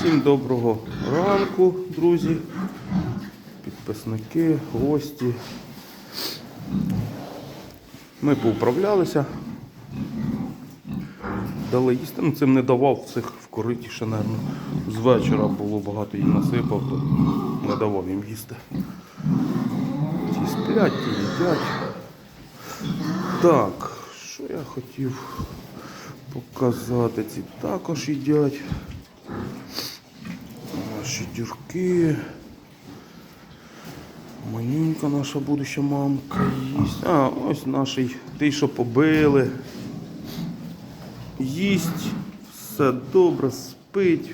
Всім доброго ранку, друзі, підписники, гості. Ми поуправлялися. Дали їсти. Ну, цим не давав цих в ще, наверно. З вечора було багато їм насипав, то не давав їм їсти. Ті сплять, ті їдять. Так, що я хотів показати? Ці також їдять. Наші дюрки. Манюнька наша будуща мамка їсть. А, ось наш той, що побили. Їсть, все добре, спить.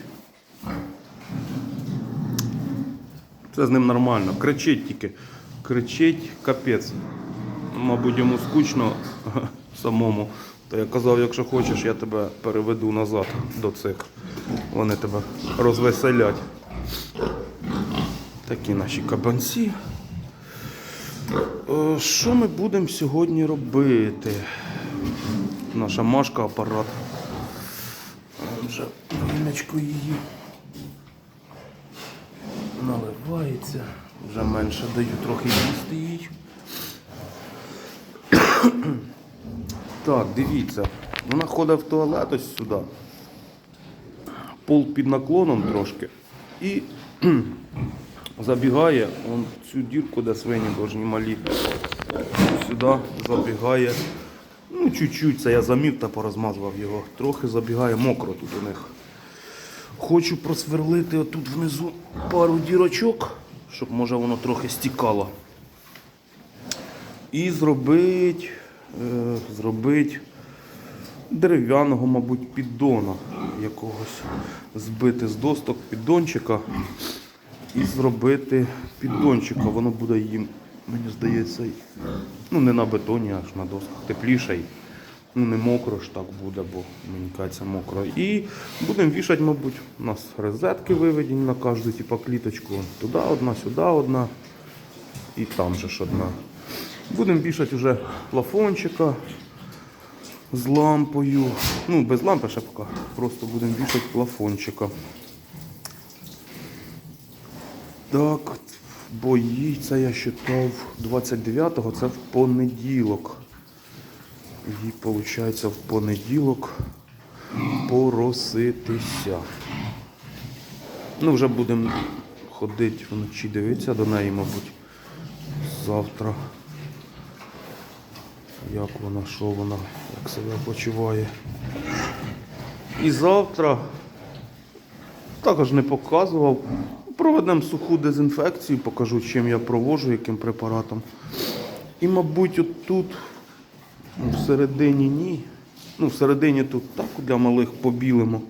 Це з ним нормально. Кричить тільки. Кричить капець. Мабуть, йому скучно самому. То я казав, якщо хочеш, я тебе переведу назад до цих. Вони тебе розвеселять. Такі наші кабанці. Е, Що ми будемо сьогодні робити? Наша Машка апарат. А, Вже віночку її наливається. Вже менше даю трохи їсти їй. Так, дивіться. Вона ходить в туалет ось сюди. Пол під наклоном трошки. І забігає он цю дірку, де свині должні малі. Сюди забігає. Ну, чуть-чуть, це я замів та порозмазував його. Трохи забігає мокро тут у них. Хочу просверлити отут внизу пару дірочок, щоб може воно трохи стікало. І зробить, е, зробить дерев'яного, мабуть, піддона якогось. Збити з досток піддончика і зробити піддончика. Воно буде їм, мені здається, ну не на бетоні, аж на досках. Тепліше. Ну не мокро ж так буде, бо мені кажеться мокро. І будемо вішати, мабуть, у нас розетки виведені на кожну типу, кліточку. Туди одна, сюди одна. І там же ж одна. Будемо вішати вже плафончика з лампою. Ну, без лампи ще поки. Просто будемо вішати плафончика. Так, бо їй це я считав 29-го, це в понеділок. Їй, виходить, в понеділок пороситися. Ну, вже будемо ходити вночі, дивитися до неї, мабуть, завтра. Як вона, що вона, як себе почуває. І завтра також не показував. Проведемо суху дезінфекцію, покажу, чим я проводжу, яким препаратом. І, мабуть, отут, всередині ні. Ну, всередині тут так для малих побілимо.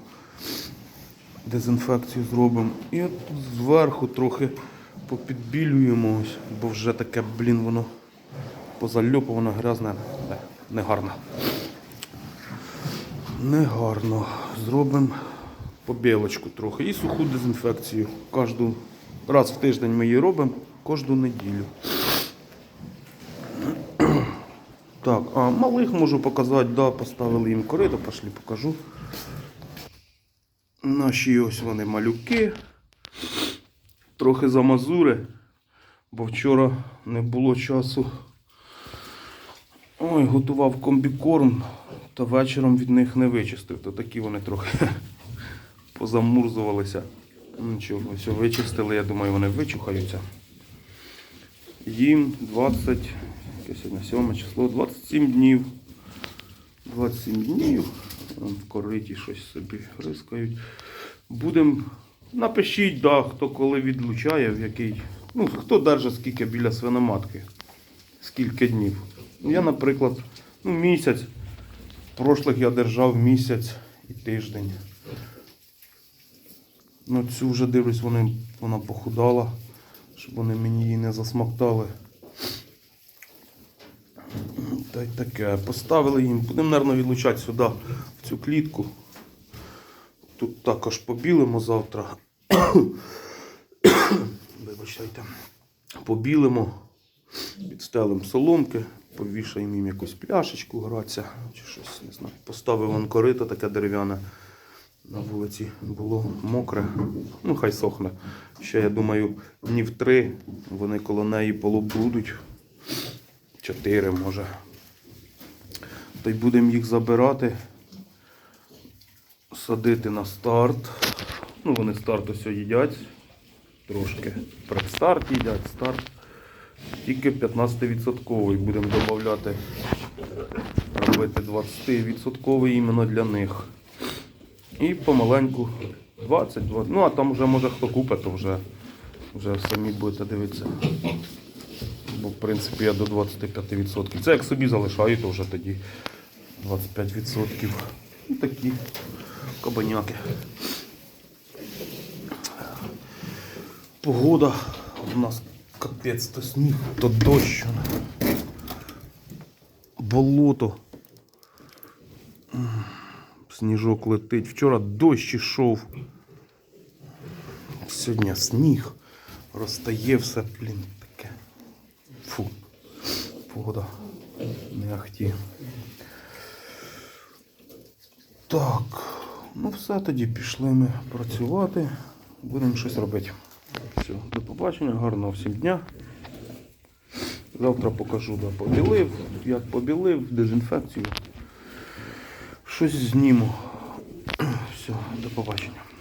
Дезінфекцію зробимо. І от тут зверху трохи попідбілюємо, бо вже таке, блін, воно позальоповане, грязне, не, не гарно. Негарно. Зробимо побілочку трохи і суху дезінфекцію. Кожну раз в тиждень ми її робимо, кожну неділю. Так, а малих можу показати, да, поставили їм корито, пошли покажу. Наші ось вони малюки. Трохи замазури, бо вчора не було часу. Ой, готував комбікорм, та вечором від них не вичистив. То такі вони трохи позамурзувалися. Нічого, все вичистили, я думаю, вони вичухаються. Їм 20, яке сьогодні 7 число, 27 днів. 27 днів. В кориті щось собі рискають. Будемо. Напишіть, да, хто коли відлучає, в який. Ну, хто держить скільки біля свиноматки. Скільки днів. Я, наприклад, ну, місяць. Прошлих я держав місяць і тиждень. Ну, цю вже дивлюсь, вони, вона похудала, щоб вони мені її не засмоктали. Та й таке. Поставили їм. Будемо, мабуть, відлучати сюди, в цю клітку. Тут також побілимо завтра. Вибачайте. Побілимо, підстелимо соломки, повішаємо їм якусь пляшечку гратися, чи щось, не знаю. Поставив вон корито таке дерев'яне на вулиці. було мокре. Ну, хай сохне. Ще, я думаю, днів три вони коло неї полубудуть. Чотири, може. То й будемо їх забирати, садити на старт. Ну, вони старт ось їдять. Трошки предстарт їдять, старт. Тільки 15% будемо додати, робити 20% іменно для них. І помаленьку 20, 20. Ну а там вже може хто купить, то вже, вже самі будете дивитися. Бо в принципі я до 25%. Це як собі залишаю, то вже тоді 25%. Ну, такі кабаняки. Погода у нас капець, то сніг, то дощ. Болото. Сніжок летить. Вчора дощ ішов. Сьогодні сніг. Розтає все, блін, таке. Фу. Погода не ахті. Так, ну все тоді пішли ми працювати. Будемо щось робити. Все, до побачення, гарного всім дня. Завтра покажу, де побілив, як побілив, дезінфекцію. Щось зніму. Все, до побачення.